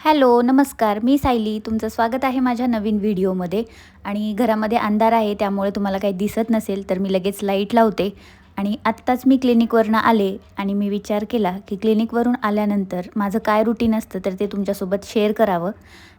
Hello नमस्कार. मी सायली. तुमचं स्वागत आहे माझ्या नवीन व्हिडिओमध्ये. आणि घरामध्ये अंधार आहे त्यामुळे तुम्हाला काही दिसत नसेल तर मी लगेच लाइट लावते. आणि आत्ताच मी क्लिनिकवरनं आले आणि मी विचार केला की क्लिनिकवरून आल्यानंतर माझं काय रुटीन असतं तर ते तुमच्यासोबत शेअर करावं.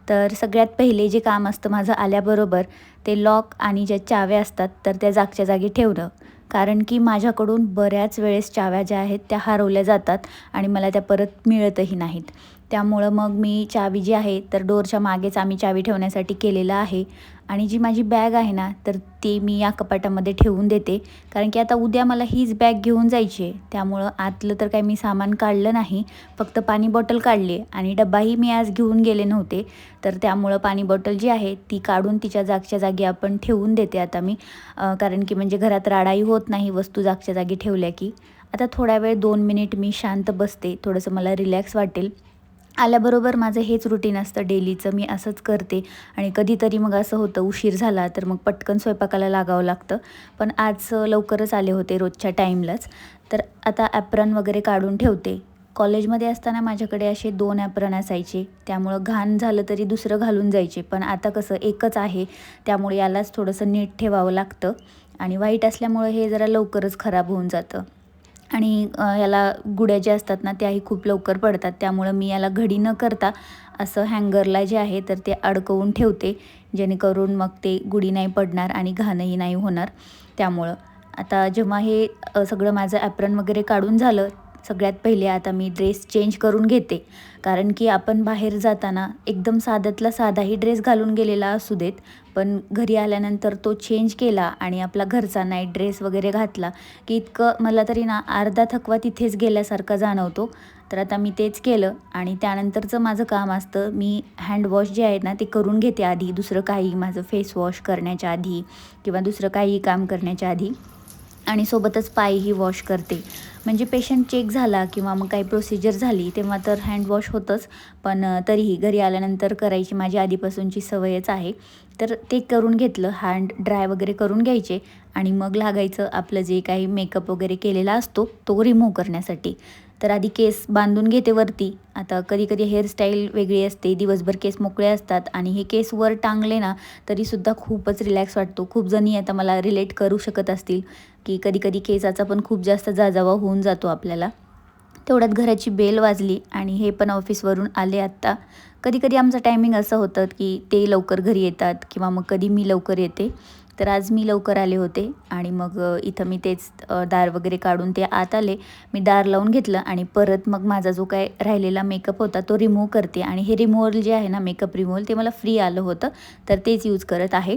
तर सगळ्यात पहिले जे काम असतं माझं आल्याबरोबर ते लॉक आणि ज्या चाव्या असतात तर त्या जागच्या जागी ठेवणं. कारण की माझ्याकडून बऱ्याच वेळेस चाव्या ज्या आहेत त्या हरवल्या जातात आणि मला त्या परत मिळतही नाहीत. त्यामुळं मग मी चावी जी आहे तर डोरच्या मागेच आम्ही चावी ठेवण्यासाठी केलेलं आहे. आणि जी माझी बॅग आहे ना तर ती मी या कपाटामध्ये ठेवून देते. कारण की आता उद्या मला हीच बॅग घेऊन जायची आहे. त्यामुळं आतलं तर काही मी सामान काढलं नाही. फक्त पाणी बॉटल काढली आणि डब्बाही मी आज घेऊन गेले नव्हते. तर त्यामुळं पाणी बॉटल जी आहे ती काढून तिच्या जागच्या जागी आपण ठेवून देते आता मी. कारण की म्हणजे घरात राडाही होत नाही वस्तू जागच्या जागी ठेवल्या की. आता थोडा वेळ दोन मिनिट मी शांत बसते. थोडंसं मला रिलॅक्स वाटेल. आल्याबरोबर माझं हेच रुटीन असतं डेलीचं मी असंच करते. आणि कधीतरी मग असं होतं उशीर झाला तर मग पटकन स्वयंपाकाला लागावं लागतं. पण आज लवकरच आले होते रोजच्या टाईमलाच तर आता ॲप्रन वगैरे काढून ठेवते. कॉलेजमध्ये असताना माझ्याकडे असे दोन ॲप्रन असायचे. त्यामुळं घाण झालं तरी दुसरं घालून जायचे. पण आता कसं एकच आहे. त्यामुळे यालाच थोडंसं नीट ठेवावं लागतं. आणि वाईट असल्यामुळं हे जरा लवकरच खराब होऊन जातं. आणि याला गुड्या ज्या असतात ना त्याही खूप लवकर पडतात. त्यामुळं मी याला घडी न करता असं हँगरला जे आहे तर ते अडकवून ठेवते. जेणेकरून मग ते गुढी नाही पडणार आणि घाणही नाही होणार. त्यामुळं. आता जेव्हा हे सगळं माझं ॲप्रन वगैरे काढून झालं सगळ्यात पहिले आता मी ड्रेस चेंज करून घेते. कारण की आपण बाहेर जाताना एकदम साध्यातला साधाही ड्रेस घालून गेलेला असू देत पण घरी आल्यानंतर तो चेंज केला आणि आपला घरचा नाईट ड्रेस वगैरे घातला की इतकं मला तरी ना अर्धा थकवा तिथेच गेल्यासारखा जाणवतो. तर आता मी तेच केलं आणि त्यानंतरचं माझं काम असतं मी हँडवॉश जे आहे ना ते करून घेते आधी दुसरं काही माझं फेस वॉश करण्याच्या आधी किंवा दुसरं काही काम करण्याच्या आधी. आणि सोबतच पायही वॉश करते. म्हणजे पेशंट चेक झाला किंवा मग काही प्रोसिजर झाली तेव्हा तर हँडवॉश होतंच. पण तरीही घरी आल्यानंतर करायची माझी आधीपासूनची सवयच आहे. तर ते करून घेतलं हँड ड्राय वगैरे करून घ्यायचे आणि मग लागायचं आपलं जे काही मेकअप वगैरे केलेला असतो तो रिमूव्ह करण्यासाठी. तर आधी केस बांधून घेते वरती. आता कधी कधी हेअरस्टाईल वेगळी असते दिवसभर केस मोकळे असतात आणि हे केस वर टांगले ना तरीसुद्धा खूपच रिलॅक्स वाटतो. खूप जणी आता मला रिलेट करू शकत असतील की कधी कधी केसाचा पण खूप जास्त जाजावा होऊन जातो आपल्याला. तेवढ्यात घराची बेल वाजली आणि हे पण ऑफिसवरून आले आत्ता. कधी कधी आमचं टायमिंग असं होतं की ते लवकर घरी येतात किंवा मग कधी मी लवकर येते. तर आज मी लवकर आले होते आणि मग इथं मी तेच दार वगैरे काढून ते आत आले. मी दार लावून घेतलं आणि परत मग माझा जो काय राहिलेला मेकअप होता तो रिमूव्ह करते. आणि हे रिमूव्हल जे आहे ना मेकअप रिमूव्हल ते मला फ्री आलं होतं. तर तेच यूज करत आहे.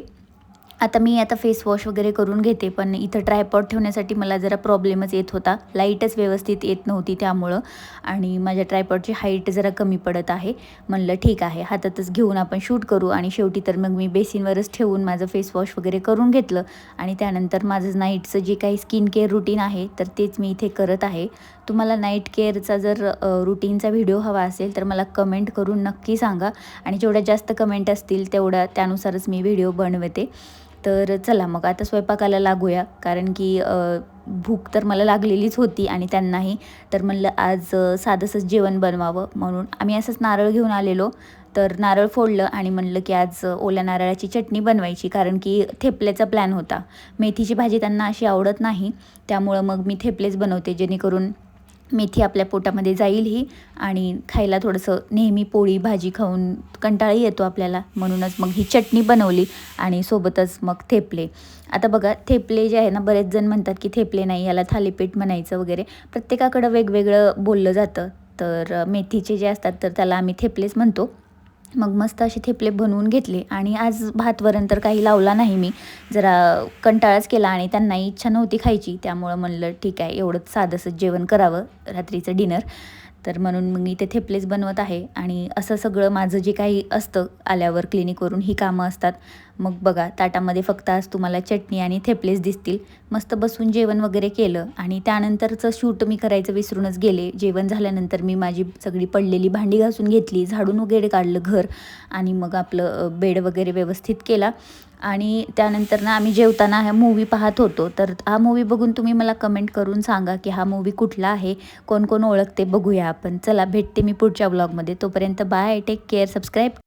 आता मी आता फेस वॉश वगैरे करून घेते पण इथं ट्रायपॉड ठेवण्यासाठी मला जरा प्रॉब्लेमच येत होता. लाईटच व्यवस्थित येत नव्हती त्यामुळं आणि माझ्या ट्रायपॉडची हाईट जरा कमी पडत आहे. म्हणलं ठीक आहे हातातच घेऊन आपण शूट करू आणि शेवटी तर मग मी बेसिनवरच ठेवून माझं फेस वॉश वगैरे करून घेतलं आणि त्यानंतर माझं नाईटचं जे काही स्किन केअर रुटीन आहे तर तेच मी इथे करत आहे. तुम्हाला नाईट केअरचा जर रुटीनचा व्हिडिओ हवा असेल तर मला कमेंट करून नक्की सांगा आणि जेवढ्या जास्त कमेंट असतील तेवढ्या त्यानुसारच मी व्हिडिओ बनवते. तर चला मग आता स्वयंपाकाला लागूया. कारण की भूक तर मला लागलेलीच होती आणि त्यांनाही. तर म्हणलं आज साधंसंच जेवण बनवावं म्हणून आम्ही असंच नारळ घेऊन आलेलो. तर नारळ फोडलं आणि म्हणलं की आज ओल्या नारळाची चटणी बनवायची. कारण की थेपल्याचा प्लॅन होता. मेथीची भाजी त्यांना अशी आवडत नाही. त्यामुळं मग मी थेपलेच बनवते जेणेकरून मेथी आपल्या पोटामध्ये जाईल ही आणि खायला थोडंसं नेहमी पोळी भाजी खाऊन कंटाळा येतो आपल्याला. म्हणूनच मग ही चटणी बनवली आणि सोबतच मग थेपले. आता बघा थेपले जे आहे ना बरेच जण म्हणतात की थेपले नाही याला थालीपीठ म्हणायचं वगैरे. प्रत्येकाकडं वेगवेगळं बोललं जातं. तर मेथीचे जे असतात तर त्याला आम्ही थेपलेच म्हणतो. मग मस्त असे थेपले बनवून घेतले आणि आज भात वरण तर काही लावला नाही मी. जरा कंटाळाच केला आणि त्यांनाही इच्छा नव्हती खायची. त्यामुळं म्हणलं ठीक आहे एवढंच साधंसं जेवण करावं रात्रीचं डिनर तर म्हणून मी ते थेपलेच बनवत आहे. आणि असं सगळं माझं जे काही असतं आल्यावर क्लिनिकवरून ही कामं असतात. मग बघा ताटामध्ये फक्त आज तुम्हाला चटणी आणि थेपलेच दिसतील. मस्त बसून जेवण वगैरे केलं आणि त्यानंतरचं शूट मी करायचं विसरूनच गेले. जेवण झाल्यानंतर मी माझी सगळी पडलेली भांडी घासून घेतली झाडून वगैरे काढलं घर आणि मग आपलं बेड वगैरे व्यवस्थित केला. आणि त्यानंतर ना आम्ही जेवताना हा मूवी पाहत होतो. तर हा मूवी बघून तुम्ही मला कमेंट करून सांगा की हा मूवी कुठला आहे? कोण कोण ओळखते बघूया आपण. चला भेटते मी पुढच्या ब्लॉगमध्ये तोपर्यंत बाय टेक केअर सबस्क्राईब